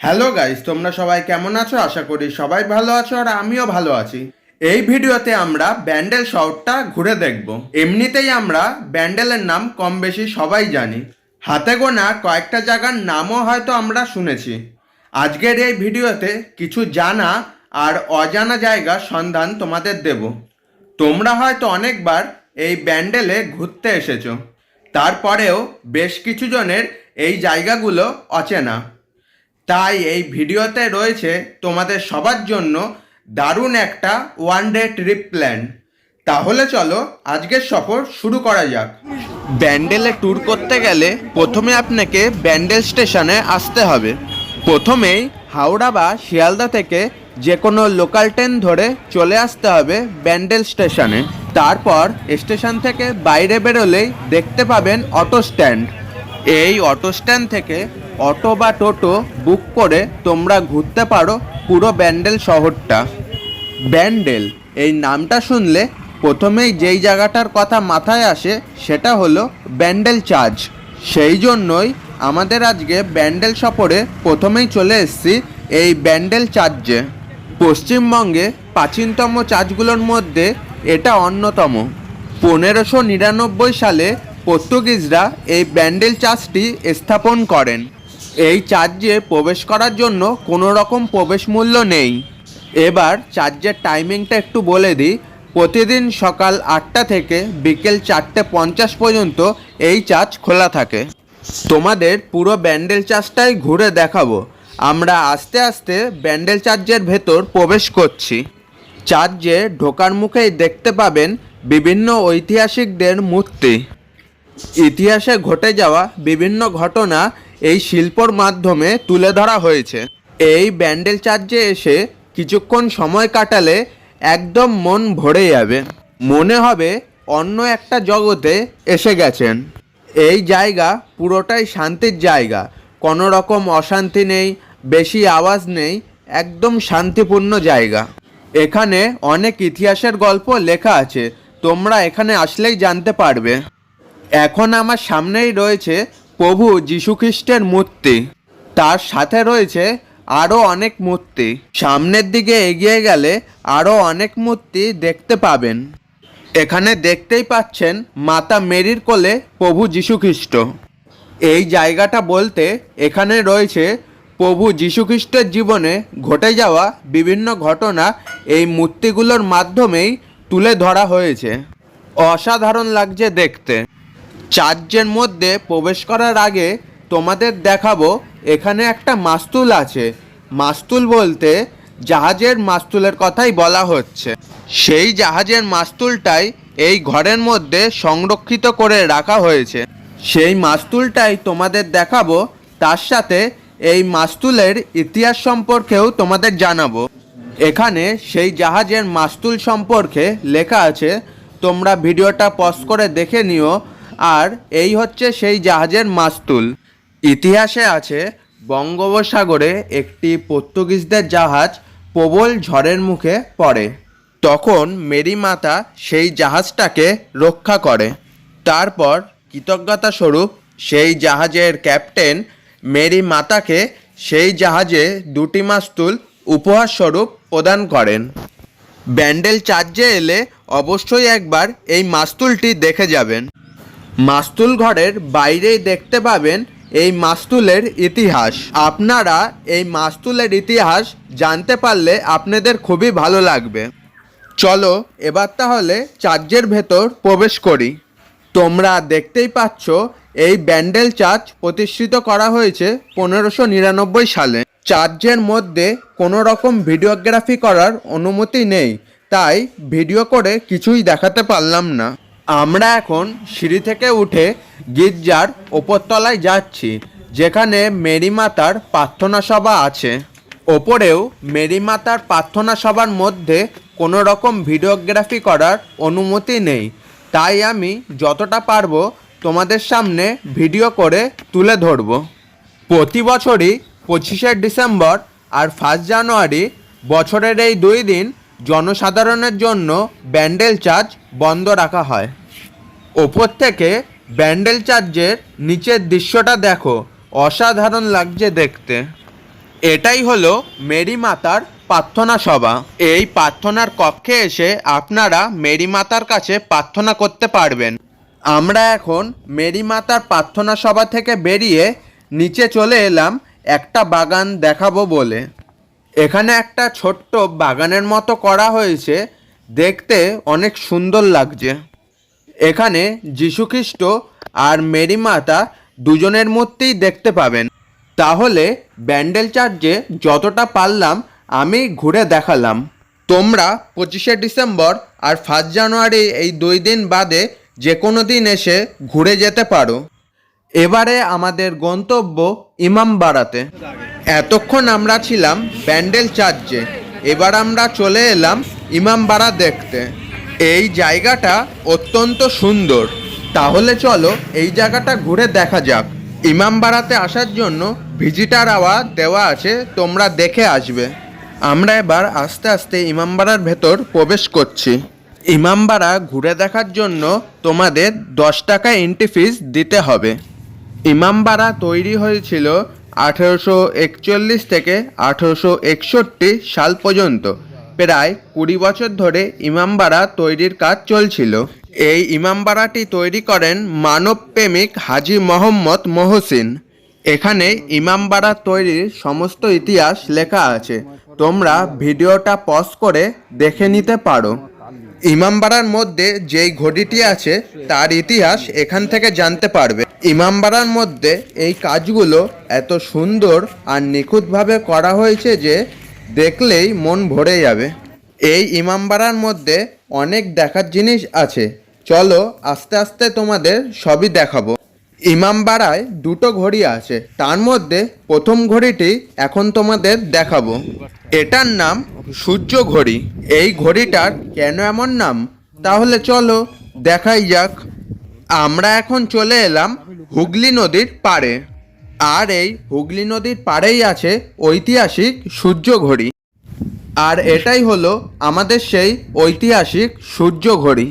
Hello guys তোমরা সবাই কেমন আছো? আশা করি সবাই ভালো আছো আর আমিও ভালো আছি। এই ভিডিওতে আমরা ব্যান্ডেল শহরটা ঘুরে দেখব। এমনিতেই আমরা ব্যান্ডেলের নাম কম বেশি সবাই জানি। হাতে গোনা কয়েকটা জায়গার নামও হয়তো আমরা শুনেছি। আজকের এই ভিডিওতে কিছু জানা আর অজানা জায়গার সন্ধান তোমাদের দেব। তোমরা হয়তো অনেকবার এই ব্যান্ডেলে ঘুরতে এসেছ। তারপরেও বেশ কিছু জনের এই জায়গাগুলো অচেনা। তাই এই ভিডিওতে রয়েছে তোমাদের সবার জন্য দারুণ একটা ওয়ান ডে ট্রিপ প্ল্যান তাহলে চলো আজকের সফর শুরু করা যাক। ব্যান্ডেলে ট্যুর করতে গেলে প্রথমে আপনাকে ব্যান্ডেল স্টেশনে আসতে হবে। প্রথমেই হাওড়া বা শিয়ালদা থেকে যে কোনো লোকাল ট্রেন ধরে চলে আসতে হবে ব্যান্ডেল স্টেশনে। তারপর স্টেশন থেকে বাইরে বেরোলেই দেখতে পাবেন অটো স্ট্যান্ড। এই অটো স্ট্যান্ড থেকে অটো বা টোটো বুক করে তোমরা ঘুরতে পারো পুরো ব্যান্ডেল শহরটা। ব্যান্ডেল, এই নামটা শুনলে প্রথমেই যেই জায়গাটার কথা মাথায় আসে সেটা হলো ব্যান্ডেল চার্চ। সেই জন্যই আমাদের আজকে ব্যান্ডেল সফরে প্রথমেই চলে এসেছি এই ব্যান্ডেল চার্চে। পশ্চিমবঙ্গে প্রাচীনতম চার্চগুলোর মধ্যে এটা অন্যতম। পনেরোশো নিরানব্বই সালে পর্তুগিজরা এই ব্যান্ডেল চার্চটি স্থাপন করেন। এই চার্চে প্রবেশ করার জন্য কোনো রকম প্রবেশ মূল্য নেই। এবার চার্চের টাইমিংটা একটু বলে দিই। প্রতিদিন সকাল আটটা থেকে বিকেল চারটে পঞ্চাশ পর্যন্ত এই চার্চ খোলা থাকে। তোমাদের পুরো ব্যান্ডেল চার্চটাই ঘুরে দেখাবো। আমরা আস্তে আস্তে ব্যান্ডেল চার্চের ভেতর প্রবেশ করছি। চার্চে ঢোকার মুখেই দেখতে পাবেন বিভিন্ন ঐতিহাসিকদের মূর্তি। ইতিহাসে ঘটে যাওয়া বিভিন্ন ঘটনা এই শিল্পর মাধ্যমে তুলে ধরা হয়েছে। এই ব্যান্ডেল চার্জে এসে কিছুক্ষণ সময় কাটালে একদম মন ভরে যাবে। মনে হবে অন্য একটা জগতে এসে গেছেন। এই জায়গা পুরোটাই শান্তির জায়গা। কোনো রকম অশান্তি নেই, বেশি আওয়াজ নেই, একদম শান্তিপূর্ণ জায়গা। এখানে অনেক ইতিহাসের গল্প লেখা আছে, তোমরা এখানে আসলেই জানতে পারবে। এখন আমার সামনেই রয়েছে প্রভু যীশুখ্রিস্টের মূর্তি। তার সাথে রয়েছে আরও অনেক মূর্তি। সামনের দিকে এগিয়ে গেলে আরও অনেক মূর্তি দেখতে পাবেন। এখানে দেখতেই পাচ্ছেন মাতা মেরির কোলে প্রভু যীশুখ্রিস্ট। এই জায়গাটা বলতে এখানে রয়েছে প্রভু যীশুখ্রিস্টের জীবনে ঘটে যাওয়া বিভিন্ন ঘটনা এই মূর্তিগুলোর মাধ্যমেই তুলে ধরা হয়েছে। অসাধারণ লাগছে দেখতে। চার্চের মধ্যে প্রবেশ করার আগে তোমাদের দেখাবো, এখানে একটা মাস্তুল আছে। মাস্তুল বলতে জাহাজের মাস্তুলের কথাই বলা হচ্ছে। সেই জাহাজের মাস্তুলটাই এই ঘরের মধ্যে সংরক্ষিত করে রাখা হয়েছে। সেই মাস্তুলটাই তোমাদের দেখাবো, তার সাথে এই মাস্তুলের ইতিহাস সম্পর্কেও তোমাদের জানাব। এখানে সেই জাহাজের মাস্তুল সম্পর্কে লেখা আছে, তোমরা ভিডিওটা পজ করে দেখে নিও আর এই হচ্ছে সেই জাহাজের মাস্তুল। ইতিহাসে আছে, বঙ্গোপসাগরে একটি পর্তুগিজদের জাহাজ প্রবল ঝড়ের মুখে পড়ে। তখন মেরি মাতা সেই জাহাজটাকে রক্ষা করে। তারপর কৃতজ্ঞতা স্বরূপ সেই জাহাজের ক্যাপ্টেন মেরি মাতাকে সেই জাহাজে দুটি মাস্তুল উপহার স্বরূপ প্রদান করেন। ব্যান্ডেল চার্জে এলে অবশ্যই একবার এই মাস্তুলটি দেখে যাবেন। মাস্তুল ঘরের বাইরেই দেখতে পাবেন এই মাস্তুলের ইতিহাস। আপনারা এই মাস্তুলের ইতিহাস জানতে পারলে আপনাদের খুবই ভালো লাগবে। চলো, এবার তাহলে চার্চের ভেতর প্রবেশ করি। তোমরা দেখতেই পাচ্ছ, এই ব্যান্ডেল চার্চ প্রতিষ্ঠিত করা হয়েছে পনেরোশো নিরানব্বই সালে। চার্চের মধ্যে কোনো রকম ভিডিওগ্রাফি করার অনুমতি নেই, তাই ভিডিও করে কিছুই দেখাতে পারলাম না। আমরা এখন সিঁড়ি থেকে উঠে গির্জার ওপরতলায় যাচ্ছি, যেখানে মেরি মাতার প্রার্থনা সভা আছে। ওপরেও মেরি মাতার প্রার্থনা সভার মধ্যে কোনো রকম ভিডিওগ্রাফি করার অনুমতি নেই। তাই আমি যতটা পারব তোমাদের সামনে ভিডিও করে তুলে ধরবো। প্রতি বছরই পঁচিশে ডিসেম্বর আর ফার্স্ট জানুয়ারি বছরের এই দুই দিন জনসাধারণের জন্য ব্যান্ডেল চার্জ বন্ধ রাখা হয়। ওপর থেকে ব্যান্ডেল চার্চের নিচের দৃশ্যটা দেখো, অসাধারণ লাগছে দেখতে। এটাই হলো মেরি মাতার প্রার্থনা সভা। এই প্রার্থনার কক্ষে এসে আপনারা মেরি মাতার কাছে প্রার্থনা করতে পারবেন। আমরা এখন মেরি মাতার প্রার্থনা সভা থেকে বেরিয়ে নিচে চলে এলাম, একটা বাগান দেখাবো বলে। এখানে একটা ছোট্ট বাগানের মতো করা হয়েছে। দেখতে অনেক সুন্দর লাগছে। এখানে যীশুখ্রিস্ট আর মেরি মাতা দুজনের মধ্যেই দেখতে পাবেন। তাহলে ব্যান্ডেল চার্চে যতটা পারলাম আমি ঘুরে দেখালাম। তোমরা পঁচিশে ডিসেম্বর আর ফার্স্ট জানুয়ারি এই দুই দিন বাদে যে কোনো দিন এসে ঘুরে যেতে পারো। এবারে আমাদের গন্তব্য ইমামবাড়াতে এতক্ষণ আমরা ছিলাম ব্যান্ডেল চার্চে। এবার আমরা চলে এলাম ইমামবাড়া দেখতে। এই জায়গাটা অত্যন্ত সুন্দর। তাহলে চলো এই জায়গাটা ঘুরে দেখা যাক। ইমামবাড়াতে আসার জন্য ভিজিটার আওয়ার দেওয়া আছে, তোমরা দেখে আসবে। আমরা এবার আস্তে আস্তে ইমামবাড়ার ভেতর প্রবেশ করছি। ইমামবাড়া ঘুরে দেখার জন্য তোমাদের দশ টাকা এন্ট্রি ফিস দিতে হবে। ইমামবাড়া তৈরি হয়েছিল আঠেরোশো একচল্লিশ থেকে আঠেরোশো একষট্টি সাল পর্যন্ত। প্রায় কুড়ি বছর ধরে ইমামবাড়া তৈরির কাজ চলছিল। এই ইমামবাড়াটি তৈরি করেন মানবপ্রেমিক হাজি মোহাম্মদ মহসিন। এখানে ইমামবাড়া তৈরির সমস্ত ইতিহাস লেখা আছে। তোমরা ভিডিওটা পজ করে দেখে নিতে পারো। ইমামবাড়ার মধ্যে যেই ঘড়িটি আছে, তার ইতিহাস এখান থেকে জানতে পারবে। ইমামবাড়ার মধ্যে এই কাজগুলো এত সুন্দর আর নিখুঁতভাবে করা হয়েছে যে দেখলেই মন ভরে যাবে। এই ইমামবাড়ার মধ্যে অনেক দেখার জিনিস আছে। চলো আস্তে আস্তে তোমাদের সবই দেখাবো। ইমামবাড়ায় দুটো ঘড়ি আছে। তার মধ্যে প্রথম ঘড়িটি এখন তোমাদের দেখাবো। এটার নাম সূর্য ঘড়ি। এই ঘড়িটার কেন এমন নাম? তাহলে চলো দেখাই যাক। আমরা এখন চলে এলাম হুগলি নদীর পাড়ে। আর এই হুগলি নদীর পাড়েই আছে ঐতিহাসিক সূর্য ঘড়ি আর এটাই হলো আমাদের সেই ঐতিহাসিক সূর্য ঘড়ি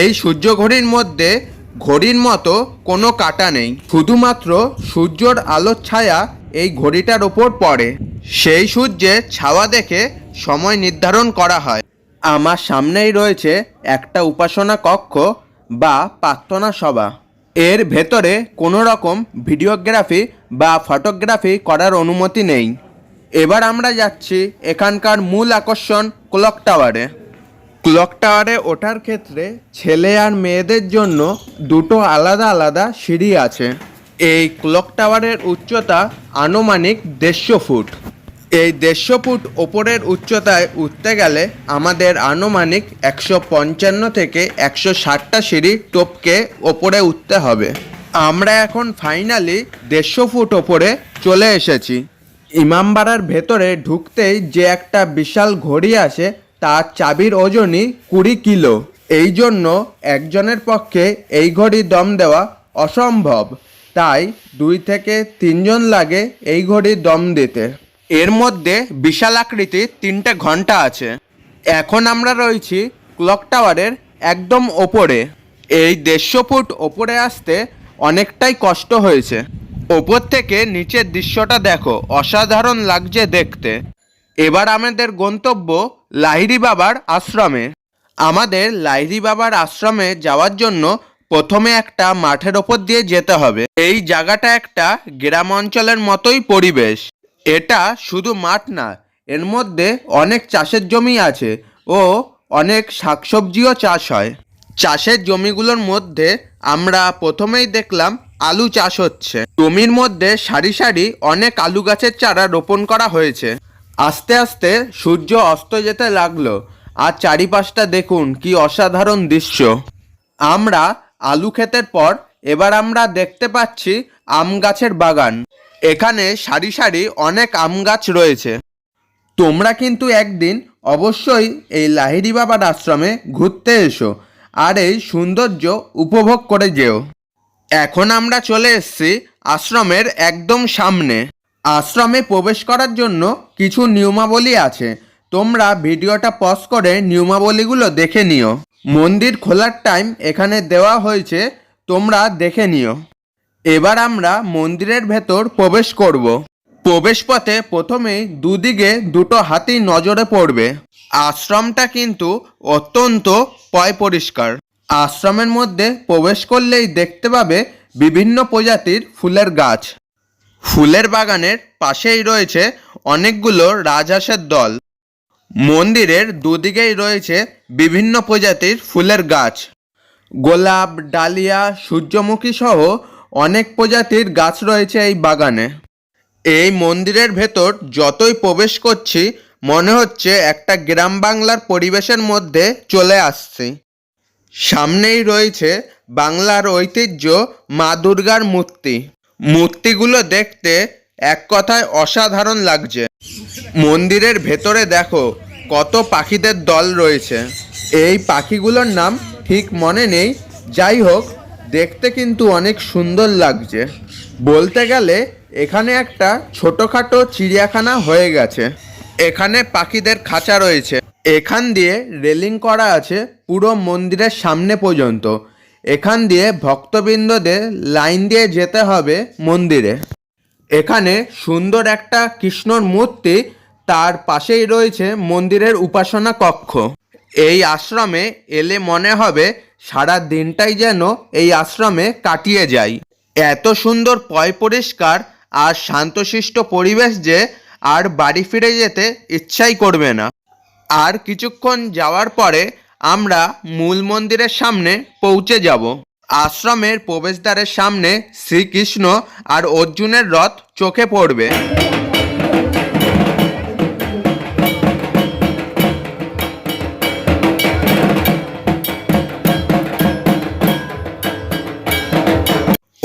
এই সূর্য ঘড়ির মধ্যে ঘড়ির মতো কোনো কাটা নেই। শুধুমাত্র সূর্যর আলোর ছায়া এই ঘড়িটার ওপর পড়ে। সেই সূর্যের ছাওয়া দেখে সময় নির্ধারণ করা হয়। আমার সামনেই রয়েছে একটা উপাসনা কক্ষ। বা প্রার্থনা সভা। এর ভেতরে কোনো রকম ভিডিওগ্রাফি বা ফটোগ্রাফি করার অনুমতি নেই। এবার আমরা যাচ্ছি এখানকার মূল আকর্ষণ ক্লক টাওয়ারে। ক্লক টাওয়ারে ওঠার ক্ষেত্রে ছেলে আর মেয়েদের জন্য দুটো আলাদা আলাদা সিঁড়ি আছে। এই ক্লক টাওয়ারের উচ্চতা আনুমানিক দেড়শো ফুট। এই দেড়শো ফুট ওপরের উচ্চতায় উঠতে গেলে আমাদের আনুমানিক একশো পঞ্চান্ন থেকে একশো ষাটটা সিঁড়ি টপকে ওপরে উঠতে হবে। আমরা এখন ফাইনালি দেড়শো ফুট ওপরে চলে এসেছি। ইমামবাড়ার ভেতরে ঢুকতেই যে একটা বিশাল ঘড়ি আছে তার চাবির ওজনই কুড়ি কিলো। এই জন্য একজনের পক্ষে এই ঘড়ি দম দেওয়া অসম্ভব। তাই দুই থেকে তিনজন লাগে এই ঘড়ি দম দিতে। এর মধ্যে বিশাল আকৃতির তিনটে ঘণ্টা আছে। এখন আমরা রয়েছি ক্লক টাওয়ারের একদম ওপরে। এই দেড়শো ফুট ওপরে আসতে অনেকটাই কষ্ট হয়েছে। ওপর থেকে নিচের দৃশ্যটা দেখো, অসাধারণ লাগছে দেখতে। এবার আমাদের গন্তব্য লাহিড়ি বাবার আশ্রমে। আমাদের লাহিড়ি বাবার আশ্রমে যাওয়ার জন্য প্রথমে একটা মাঠের ওপর দিয়ে যেতে হবে। এই জায়গাটা একটা গ্রাম অঞ্চলের মতোই পরিবেশ। এটা শুধু মাঠ না, এর মধ্যে অনেক চাষের জমি আছে ও অনেক শাকসবজিও চাষ হয়। চাষের জমিগুলোর মধ্যে আমরা প্রথমেই দেখলাম আলু চাষ হচ্ছে। জমির মধ্যে সারি সারি অনেক আলু গাছের চারা রোপণ করা হয়েছে। আস্তে আস্তে সূর্য অস্ত যেতে লাগল আর চারিপাশটা দেখুন কি অসাধারণ দৃশ্য। আমরা আলু ক্ষেতের পর এবার আমরা দেখতে পাচ্ছি আম গাছের বাগান। এখানে সারি সারি অনেক আম গাছ রয়েছে। তোমরা কিন্তু একদিন অবশ্যই এই লাহিড়ি বাবার আশ্রমে ঘুরতে এসো আর এই সৌন্দর্য উপভোগ করে যেও। এখন আমরা চলে এসেছি আশ্রমের একদম সামনে। আশ্রমে প্রবেশ করার জন্য কিছু নিয়মাবলী আছে। তোমরা ভিডিওটা পজ করে নিয়মাবলীগুলো দেখে নিও। মন্দির খোলার টাইম এখানে দেওয়া হয়েছে, তোমরা দেখে নিও। এবার আমরা মন্দিরের ভেতর প্রবেশ করব। প্রবেশপথে প্রথমেই দুদিকে দুটো হাতি নজরে পড়বে। আশ্রমটা কিন্তু অত্যন্ত পয় পরিষ্কার আশ্রমের মধ্যে প্রবেশ করলেই দেখতে পাবে বিভিন্ন প্রজাতির ফুলের গাছ। ফুলের বাগানের পাশেই রয়েছে অনেকগুলো রাজহাঁসের দল। মন্দিরের দুদিকেই রয়েছে বিভিন্ন প্রজাতির ফুলের গাছ। গোলাপ, ডালিয়া, সূর্যমুখী সহ অনেক প্রজাতির গাছ রয়েছে এই বাগানে। এই মন্দিরের ভেতর যতই প্রবেশ করছি, মনে হচ্ছে একটা গ্রাম বাংলার পরিবেশের মধ্যে চলে আসছি। সামনেই রয়েছে বাংলার ঐতিহ্য মা দুর্গার মূর্তি। মূর্তিগুলো দেখতে এক কথায় অসাধারণ লাগছে। মন্দিরের ভেতরে দেখো কত পাখিদের দল রয়েছে। এই পাখিগুলোর নাম ঠিক মনে নেই। যাই হোক দেখতে কিন্তু অনেক সুন্দর লাগছে। বলতে গেলে, এখানে একটা ছোটোখাটো চিড়িয়াখানা হয়ে গেছে। এখানে পাখিদের খাঁচা রয়েছে। এখান দিয়ে রেলিং করা আছে পুরো মন্দিরের সামনে পর্যন্ত। এখান দিয়ে ভক্তবৃন্দদের লাইন দিয়ে যেতে হবে মন্দিরে। এখানে সুন্দর একটা কৃষ্ণর মূর্তি তার পাশেই রয়েছে মন্দিরের উপাসনা কক্ষ। এই আশ্রমে এলে মনে হবে সারা দিনটাই যেন এই আশ্রমে কাটিয়ে যায় এত সুন্দর পয় পরিষ্কার আর শান্তশিষ্ট পরিবেশ যে আর বাড়ি ফিরে যেতে ইচ্ছাই করবে না। আর কিছুক্ষণ যাওয়ার পরে আমরা মূল মন্দিরের সামনে পৌঁছে যাব। আশ্রমের প্রবেশদ্বারের সামনে শ্রীকৃষ্ণ আর অর্জুনের রথ চোখে পড়বে।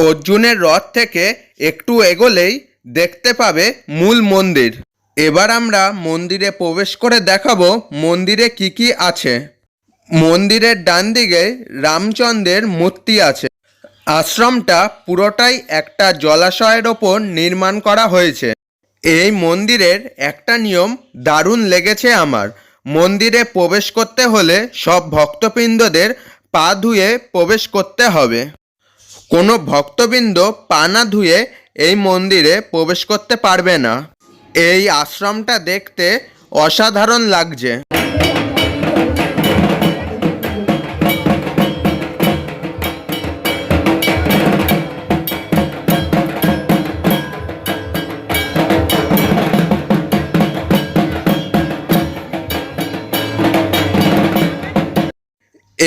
অর্জুনের রথ থেকে একটু এগোলেই দেখতে পাবে মূল মন্দির। এবার আমরা মন্দিরে প্রবেশ করে দেখাবো মন্দিরে কি কি আছে। মন্দিরের ডান দিকে রামচন্দ্রের মূর্তি আছে। আশ্রমটা পুরোটাই একটা জলাশয়ের ওপর নির্মাণ করা হয়েছে। এই মন্দিরের একটা নিয়ম দারুণ লেগেছে আমার। মন্দিরে প্রবেশ করতে হলে সব ভক্তবৃন্দদের পা ধুয়ে প্রবেশ করতে হবে। কোনো ভক্তবৃন্দ পা না ধুয়ে এই মন্দিরে প্রবেশ করতে পারবে না। এই আশ্রমটা দেখতে অসাধারণ লাগছে।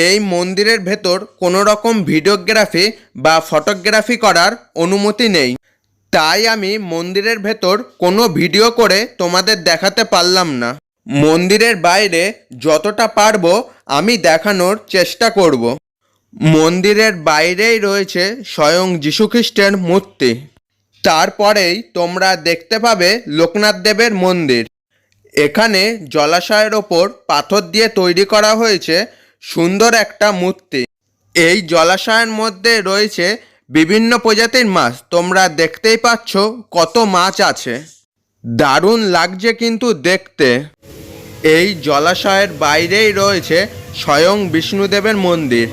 এই মন্দিরের ভেতর কোনো রকম ভিডিওগ্রাফি বা ফটোগ্রাফি করার অনুমতি নেই। তাই আমি মন্দিরের ভেতর কোনো ভিডিও করে তোমাদের দেখাতে পারলাম না। মন্দিরের বাইরে যতটা পারব আমি দেখানোর চেষ্টা করব। মন্দিরের বাইরেই রয়েছে স্বয়ং যীশুখ্রিস্টের মূর্তি। তারপরেই তোমরা দেখতে পাবে লোকনাথ দেবের মন্দির। এখানে জলাশয়ের ওপর পাথর দিয়ে তৈরি করা হয়েছে সুন্দর একটা মূর্তি। এই জলাশয়ের মধ্যে রয়েছে বিভিন্ন প্রজাতির মাছ। তোমরা দেখতেই পাচ্ছ কত মাছ আছে। দারুণ লাগছে কিন্তু দেখতে। এই জলাশয়ের বাইরেই রয়েছে স্বয়ং বিষ্ণুদেবের মন্দির।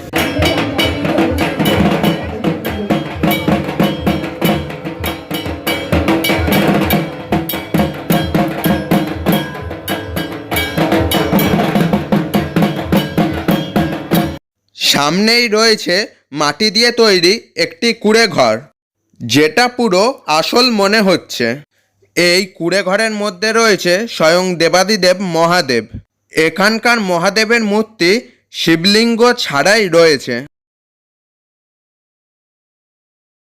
সামনেই রয়েছে মাটি দিয়ে তৈরি একটি কুড়ে ঘর যেটা পুরো আসল মনে হচ্ছে। এই কুড়ে ঘরের মধ্যে রয়েছে স্বয়ং দেবাদিদেব মহাদেব। এখানকার মহাদেবের মূর্তি শিবলিঙ্গ ছাড়াই রয়েছে।